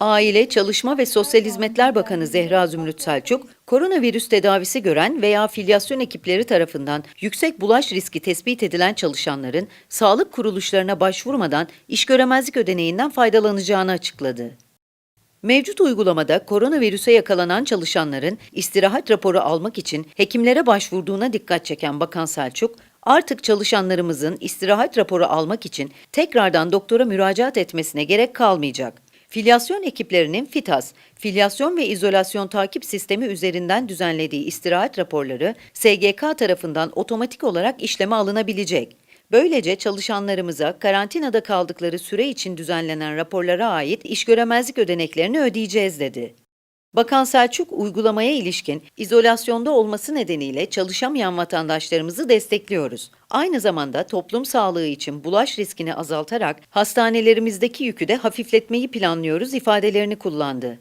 Aile, Çalışma ve Sosyal Hizmetler Bakanı Zehra Zümrüt Selçuk, koronavirüs tedavisi gören veya filyasyon ekipleri tarafından yüksek bulaş riski tespit edilen çalışanların sağlık kuruluşlarına başvurmadan iş göremezlik ödeneğinden faydalanacağını açıkladı. Mevcut uygulamada koronavirüse yakalanan çalışanların istirahat raporu almak için hekimlere başvurduğuna dikkat çeken Bakan Selçuk, artık çalışanlarımızın istirahat raporu almak için tekrardan doktora müracaat etmesine gerek kalmayacak. Filyasyon ekiplerinin FİTAS, Filyasyon ve İzolasyon Takip Sistemi üzerinden düzenlediği istirahat raporları SGK tarafından otomatik olarak işleme alınabilecek. Böylece çalışanlarımıza karantinada kaldıkları süre için düzenlenen raporlara ait iş göremezlik ödeneklerini ödeyeceğiz dedi. Bakan Selçuk uygulamaya ilişkin izolasyonda olması nedeniyle çalışamayan vatandaşlarımızı destekliyoruz. Aynı zamanda toplum sağlığı için bulaş riskini azaltarak hastanelerimizdeki yükü de hafifletmeyi planlıyoruz ifadelerini kullandı.